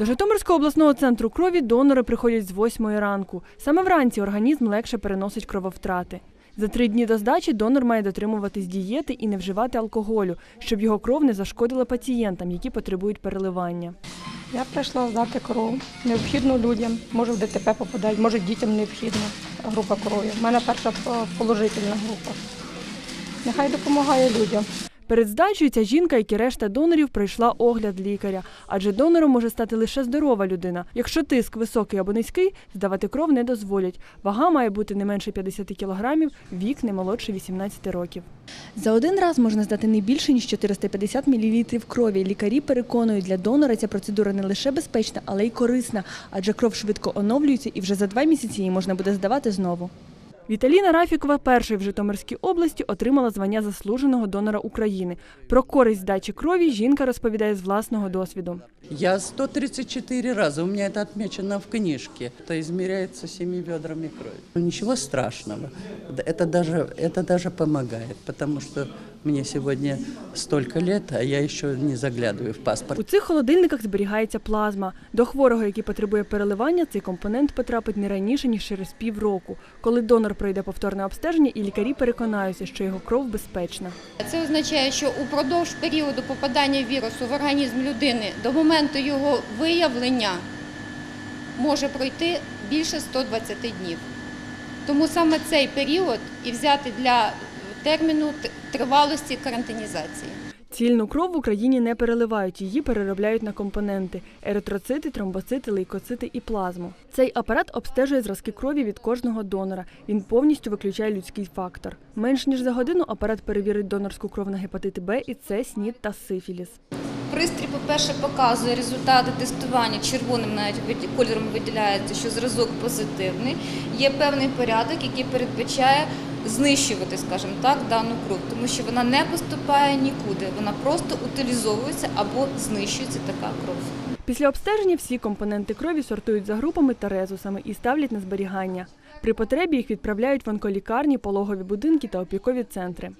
До Житомирського обласного центру крові донори приходять з 8 ранку. Саме вранці організм легше переносить крововтрати. За три дні до здачі донор має дотримуватись дієти і не вживати алкоголю, щоб його кров не зашкодила пацієнтам, які потребують переливання. Я прийшла здати кров. Необхідно людям. Може в ДТП попадають, може дітям необхідна група крові. У мене перша положительна група. Нехай допомагає людям. Перед здачею ця жінка, як і решта донорів, пройшла огляд лікаря, адже донором може стати лише здорова людина. Якщо тиск високий або низький, здавати кров не дозволять. Вага має бути не менше 50 кілограмів, вік не молодше 18 років. За один раз можна здати не більше ніж 450 мл крові. Лікарі переконують, для донора ця процедура не лише безпечна, але й корисна, адже кров швидко оновлюється і вже за два місяці її можна буде здавати знову. Віталіна Рафікова першою в Житомирській області отримала звання заслуженого донора України. Про користь здачі крові жінка розповідає з власного досвіду. Я 134 раза, у меня это отмечено в книжке. Это измеряется семи ведрами крови. Ну, Ничего страшного. Это даже, это даже помогает, мне сегодня столько лет, а я еще не заглядываю в паспорт. У цих холодильниках зберігається плазма. До хворого, який потребує переливання, цей компонент потрапить не раніше ніж через півроку, коли донор пройде повторне обстеження, і лікарі переконаються, що його кров безпечна. Це означає, що упродовж періоду попадання вірусу в організм людини до моменту його виявлення може пройти більше 120 днів. Тому саме цей період і взяти для терміну тривалості карантинізації. Цільну кров в Україні не переливають, її переробляють на компоненти еритроцити, тромбоцити, лейкоцити і плазму. Цей апарат обстежує зразки крові від кожного донора. Він повністю виключає людський фактор. Менш ніж за годину апарат перевірить донорську кров на гепатити Б і С, СНІД та сифіліс. Пристрій, по-перше, показує результати тестування. Червоним навіть кольором виділяється, що зразок позитивний. Є певний порядок, який передбачає знищувати, скажімо так, дану кров, тому що вона не поступає нікуди, вона просто утилізовується або знищується така кров. Після обстеження всі компоненти крові сортують за групами та резусами і ставлять на зберігання. При потребі їх відправляють в онколікарні, пологові будинки та опікові центри.